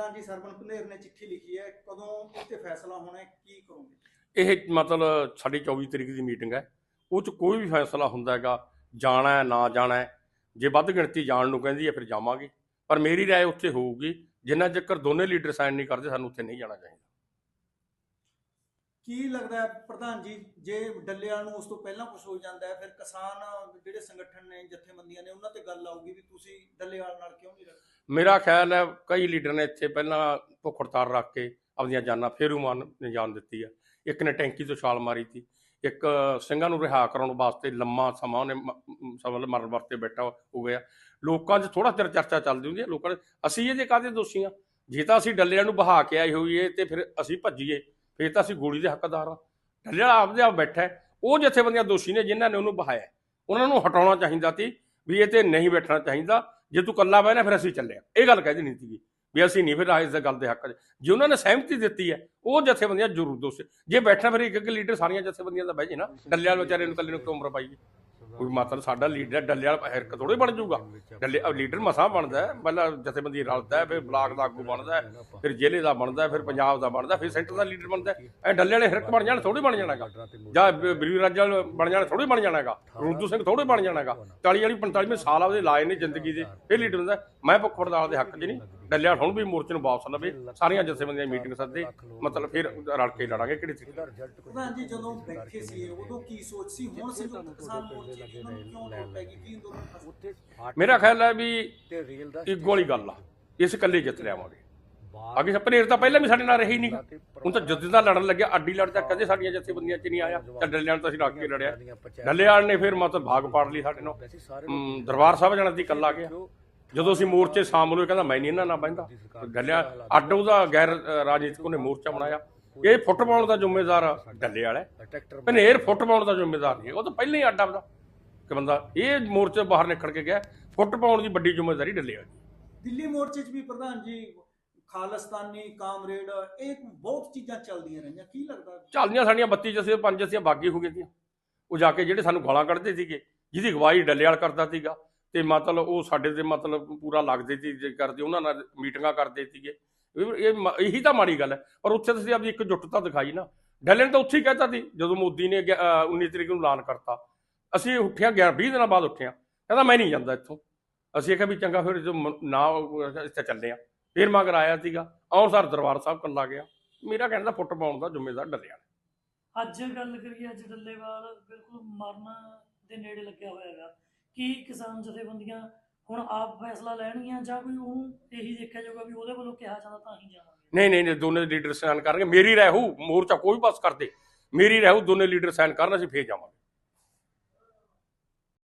ਪ੍ਰਧਾਨ ਜੀ ਸਰਵਨ ਪੰਧੇਰ ਨੇ ਚਿੱਠੀ ਲਿਖੀ ਹੈ ਕਦੋਂ ਉੱਤੇ ਫੈਸਲਾ ਹੋਣਾ ਹੈ ਕੀ ਕਰੋਗੇ ਇਹ ਮਤਲਬ ਸਾਡੀ 24 ਤਰੀਕ ਦੀ ਮੀਟਿੰਗ ਹੈ ਉਹ ਚ ਕੋਈ ਵੀ ਫੈਸਲਾ ਹੁੰਦਾ ਹੈਗਾ ਜਾਣਾ ਹੈ ਨਾ ਜਾਣਾ ਹੈ ਜੇ ਵੱਧ ਗਿਣਤੀ ਜਾਣ ਨੂੰ ਕਹਿੰਦੀ ਹੈ ਫਿਰ ਜਾਵਾਂਗੇ ਪਰ ਮੇਰੀ رائے ਉੱਥੇ ਹੋਊਗੀ ਜਿੰਨਾ ਚੱਕਰ ਦੋਨੇ ਲੀਡਰ ਸਾਈਨ ਨਹੀਂ ਕਰਦੇ ਸਾਨੂੰ ਉੱਥੇ ਨਹੀਂ ਜਾਣਾ ਚਾਹੀਦਾ ਕੀ ਲੱਗਦਾ ਹੈ ਪ੍ਰਧਾਨ ਜੀ, ਜੇ ਡੱਲੇਵਾਲ ਨੂੰ ਉਸ ਤੋਂ ਪਹਿਲਾਂ ਕੁਝ ਹੋ ਜਾਂਦਾ ਹੈ, ਫਿਰ ਕਿਸਾਨ ਜਿਹੜੇ ਸੰਗਠਨ ਨੇ, ਜਥੇਬੰਦੀਆਂ ਨੇ, ਉਹਨਾਂ ਤੇ ਗੱਲ ਆਊਗੀ ਵੀ ਤੁਸੀਂ ਡੱਲੇਵਾਲ ਨਾਲ ਕਿਉਂ ਨਹੀਂ ਰੱਖਦੇ ਮੇਰਾ ਖਿਆਲ ਹੈ ਕਈ ਲੀਡਰ ਨੇ ਇੱਥੇ ਪਹਿਲਾਂ ਭੁੱਖ ਹੜਤਾਲ ਰੱਖ ਕੇ ਆਪਣੀਆਂ ਜਾਨਾਂ ਫੇਰੂ ਮਾਨ ਨੇ ਜਾਨ ਦਿੱਤੀ ਆ। ਇੱਕ ਨੇ ਟੈਂਕੀ ਤੋਂ ਛਾਲ ਮਾਰੀ ਸੀ, ਇੱਕ ਸਿੰਘਾਂ ਨੂੰ ਰਿਹਾ ਕਰਾਉਣ ਵਾਸਤੇ ਲੰਮਾ ਸਮਾਂ ਉਹਨੇ ਸਵਾਲ ਮਰਨ ਵਰਤੇ ਬੈਠਾ ਹੋ ਗਿਆ। ਲੋਕਾਂ 'ਚ ਥੋੜਾ ਚਿਰ ਚਰਚਾ ਚੱਲਦੀ ਹੁੰਦੀ ਹੈ, ਲੋਕਾਂ ਨੇ ਅਸੀਂ ਜੇ ਕਾਹਦੇ ਦੋਸ਼ੀ ਆ? ਜੇ ਤਾਂ ਅਸੀਂ ਡੱਲਿਆਂ ਨੂੰ ਬਹਾ ਕੇ ਆਏ ਹੋਈਏ ਤੇ ਫਿਰ ਅਸੀਂ ਭੱਜੀਏ। ਫਿਰ ਤਾਂ ਅਸੀਂ ਗੋਲੀ ਦੇ ਹੱਕਦਾਰ ਆ ਡੱਲਿਆ ਆਪਦੇ ਆਪ ਬੈਠਾ ਉਹ ਜਥੇਬੰਦੀਆਂ ਦੋਸ਼ੀ ਨੇ ਜਿਨ੍ਹਾਂ ਨੇ ਉਹਨੂੰ ਬਹਾਇਆ ਉਹਨਾਂ ਨੂੰ ਹਟਾਉਣਾ ਚਾਹੀਦਾ ਸੀ ਵੀ ਇਹ ਤੇ ਨਹੀਂ ਬੈਠਣਾ ਚਾਹੀਦਾ। ਜੇ ਤੂੰ ਕੱਲਾ ਬਹਿਣਾ ਫਿਰ ਅਸੀਂ ਚੱਲੇ ਇਹ ਗੱਲ ਕਹਿ ਦੇਣੀ ਸੀਗੀ ਵੀ ਅਸੀਂ ਨਹੀਂ, ਫਿਰ ਆ ਇਸ ਗੱਲ ਦੇ ਹੱਕ 'ਚ। ਜੇ ਉਹਨਾਂ ਨੇ ਸਹਿਮਤੀ ਦਿੱਤੀ ਹੈ, ਉਹ ਜਥੇਬੰਦੀਆਂ ਜ਼ਰੂਰ ਦੋਸ਼ ਜੇ ਬੈਠਣਾ ਫਿਰ ਇੱਕ ਇੱਕ ਲੀਡਰ ਸਾਰੀਆਂ ਜਥੇਬੰਦੀਆਂ ਦਾ ਬਹਿ ਜੇ ਨਾ ਡੱਲੇ ਵਿਚਾਰੇ ਨੂੰ ਕੱਲੇ ਨੂੰ ਕਿਉਂ ਉਮਰ ਪਾਈ ਕੋਈ ਮਤਲਬ ਸਾਡਾ ਲੀਡਰ ਡੱਲੇ ਵਾਲਾ ਹਿਰਕ ਥੋੜੀ ਬਣ ਜਾਊਗਾ। ਡੱਲੇ ਲੀਡਰ ਮਸਾਂ ਬਣਦਾ ਹੈ ਜਥੇਬੰਦੀ ਰਲਦਾ ਫਿਰ ਬਲਾਕ ਦਾ ਆਗੂ ਬਣਦਾ ਫਿਰ ਜ਼ਿਲ੍ਹੇ ਦਾ ਬਣਦਾ ਫਿਰ ਪੰਜਾਬ ਦਾ ਬਣਦਾ ਫਿਰ ਸੈਂਟਰ ਦਾ ਲੀਡਰ ਬਣਦਾ ਹੈ। ਇਹ ਡੱਲੇ ਵਾਲੇ ਹਿਰਕ ਬਣ ਜਾਣ ਥੋੜੀ ਬਣ ਜਾਣਾਗਾ। ਜਾਂ ਬਰੀ ਰਾਜਾ ਬਣ ਜਾਣਾ ਥੋੜੀ ਬਣ ਜਾਣਾਗਾ। ਰੂਦੂ ਸਿੰਘ ਥੋੜੇ ਬਣ ਜਾਣਾਗਾ। 40 ਵਾਲੀ 45 ਸਾਲ ਆਪਦੇ ਲਾਏ ਨੇ ਜ਼ਿੰਦਗੀ ਦੇ ਇਹ ਲੀਡਰ ਹੁੰਦਾ ਮੈਂ ਭੁੱਖ ਹੜਤਾਲ ਦੇ ਹੱਕ 'ਚ ਨਹੀਂ। ਡੱਲਿਆ ਹੁਣ ਵੀ ਮੋਰਚੇ ਨੂੰ ਵਾਪਸ ਲਵੇ ਸਾਰੀਆਂ ਜਥੇਬੰਦੀਆਂ ਮੀਟਿੰਗ ਸੱਦੇ ਮਤਲਬ ਫਿਰ ਰਲ ਕੇ ਲੜਾਂਗੇ ਕਿਹੜੀ ਤਰੀਕੇ ਨਾਲ। ਪ੍ਰਧਾਨ ਜੀ ਜਦੋਂ ਬੈਠੇ ਸੀ ਉਦੋਂ ਕੀ ਸੋਚ ਸੀ? ਹੁਣ ਸੰਯੁਕਤ ਕਿਸਾਨ ਮੋਰਚੇ ਦੀ ਉਹਨਾਂ ਨੂੰ ਕਿਉਂ ਲੋੜ ਪੈ ਗਈ? ਕੀ ਅੰਦੋਲਨ ਫਸਿਆ? ਮੇਰਾ ਖਿਆਲ ਹੈ ਵੀ ਦਾ ਇੱਕੋ ਵਾਲੀ ਗੱਲ ਆ। ਇਸ ਇਕੱਲੇ ਜਿੱਤ ਲਿਆਵਾਂਗੇ। ਅੱਗੇ ਸਪਨੇਰ ਤਾਂ ਪਹਿਲਾਂ ਵੀ ਸਾਡੇ ਨਾਲ ਰਹੀ ਨਹੀਂ ਹੁਣ ਤਾਂ ਜੁੱਧ ਦਾ ਲੜਨ ਲੱਗਿਆ ਅੱਡੀ ਲੜ ਤਾਂ ਕਦੇ ਸਾਡੀਆਂ ਜਥੇਬੰਦੀਆਂ 'ਚ ਨਹੀਂ ਆਇਆ। ਤਾਂ ਡੱਲਿਆਂ ਨੂੰ ਤਾਂ ਅਸੀਂ ਰੱਖ ਕੇ ਲੜਿਆ। ਡੱਲੇਵਾਲ ਨੇ ਫਿਰ ਮਤਲਬ ਭਾਗ ਪਾੜ ਲਈ ਸਾਡੇ ਨਾਲ। ਦਰਬਾਰ ਸਾਹਿਬ ਜਾਣਾ ਸੀ ਇਕੱਲਾ ਗਿਆ। ਜਦੋਂ ਅਸੀਂ ਮੋਰਚੇ ਸ਼ਾਮਲ ਹੋਏ ਕਹਿੰਦਾ ਮੈਂ ਨਹੀਂ ਇਹਨਾਂ ਨਾਲ ਬਹਿੰਦਾ। ਡੱਲਿਆ ਅੱਡ ਉਹਦਾ ਗੈਰ ਰਾਜਨੀਤਿਕ ਉਹਨੇ ਮੋਰਚਾ ਬਣਾਇਆ। ਇਹ ਫੁੱਟ ਪਾਉਣ ਦਾ ਜ਼ਿੰਮੇਦਾਰ ਡੱਲੇ ਵਾਲਾ ਫੁੱਟ ਪਾਉਣ ਦਾ ਜ਼ਿੰਮੇਦਾਰ ਨਹੀਂ। ਉਹ ਤਾਂ ਪਹਿਲਾਂ ਹੀ ਅੱਡ ਆਪਦਾ। ਕਿ ਬੰਦਾ ਇਹ ਮੋਰਚੇ ਬਾਹਰ ਨਿਕਲ ਕੇ ਗਿਆ। ਫੁੱਟ ਪਾਉਣ ਦੀ ਵੱਡੀ ਜ਼ਿੰਮੇਵਾਰੀ ਡੱਲੇ ਵਾਲੀ। ਦਿੱਲੀ ਮੋਰਚੇ 'ਚ ਵੀ ਪ੍ਰਧਾਨ ਜੀ ਖਾਲਸਤਾਨੀ ਕਾਮਰੇਡ ਇਹ ਬਹੁਤ ਚੀਜ਼ਾਂ ਚੱਲਦੀਆਂ ਰਹੀਆਂ। ਕੀ ਲੱਗਦਾ? ਚੱਲਦੀਆਂ ਸਾਡੀਆਂ 32 ਜਥੇ ਪੰਜ ਜਥੀਆਂ ਬਾਗੀ ਹੋ ਗਈਆਂ ਉਹ ਜਾ ਕੇ ਜਿਹੜੇ ਸਾਨੂੰ ਗਾਲਾਂ ਕੱਢਦੇ ਸੀਗੇ ਜਿਹਦੀ ਅਗਵਾਈ ਡੱਲੇ ਵਾਲ ਕਰਦਾ ਸੀਗਾ। ਤੇ ਮਤਲਬ ਉਹ ਸਾਡੇ ਤੇ ਮਤਲਬ ਪੂਰਾ ਲੱਗਦੇ ਸੀ, ਜੇ ਕਰਦੇ, ਉਹਨਾਂ ਨਾਲ ਮੀਟਿੰਗਾਂ ਕਰਦੇ ਸੀਗੇ। ਇਹ ਮ- ਇਹੀ ਤਾਂ ਮਾੜੀ ਗੱਲ ਹੈ। ਪਰ ਉੱਥੇ ਤੁਸੀਂ ਆਪਣੀ ਇੱਕ ਜੁੱਟਤਾ ਦਿਖਾਈ ਨਾ। ਡੱਲੇ ਤਾਂ ਉੱਥੇ ਹੀ ਕਹਿਤਾ ਸੀ, ਜਦੋਂ ਮੋਦੀ ਨੇ ਗਿਆ- ਅਹ 19 ਤਰੀਕ ਨੂੰ ਐਲਾਨ ਕਰਤਾ। ਅਸੀਂ ਉੱਠਿਆ 11 20 ਦਿਨਾਂ ਬਾਅਦ ਉੱਠਿਆ। ਕਹਿੰਦਾ, ਮੈਂ ਨਹੀਂ ਜਾਂਦਾ ਇੱਥੋਂ। ਅਸੀਂ ਕਿਹਾ ਵੀ ਚੰਗਾ, ਫਿਰ ਜੋ ਮ- ਨਾ ਇੱਥੇ ਚੱਲੇ ਆ। ਫਿਰ ਮਗਰ ਆਇਆ ਸੀਗਾ। ਆਉਂ ਸਰ ਦਰਬਾਰ ਸਾਹਿਬ ਕੱਲਾ ਗਿਆ। ਮੇਰਾ ਕਹਿੰਦਾ ਫੁੱਟ ਪਾਉਣ ਦਾ ਜ਼ਿੰਮੇਦਾਰ ਡੱਲਿਆ ਅੱਜ ਗੱਲ ਕਰੀਏ, ਅੱਜ ਡੱਲੇਵਾਲ ਬਿਲਕੁਲ ਮਰਨ ਦੇ ਨੇੜੇ ਲੱਗਿਆ ਹੋਇਆ ਹੈਗਾ। ਕੀ ਕਿਸਾਨ ਜਥੇਬੰਦੀਆਂ ਹੁਣ ਆਪ ਫੈਸਲਾ ਲੈਣਗੀਆਂ ਜਾਂ ਕੋਈ ਉਹਨੂੰ ਇਹੀ ਦੇਖਿਆ ਜਾਊਗਾ ਵੀ ਉਹਦੇ ਵੱਲੋਂ ਕਿਹਾ ਜਾਂਦਾ ਤਾਂ ਹੀ ਜਾਣਾ ਨਹੀਂ ਨਹੀਂ ਨਹੀਂ, ਦੋਨੇ ਲੀਡਰ ਸਾਈਨ ਕਰਨਗੇ। ਮੇਰੀ ਰਹਿੂ ਮੋਰਚਾ ਕੋਈ ਪਾਸ ਕਰਦੇ ਮੇਰੀ ਰਹਿੂ ਦੋਨੇ ਲੀਡਰ ਸਾਈਨ ਕਰਨ, ਅਸੀਂ ਫੇਰ ਜਾਵਾਂਗੇ।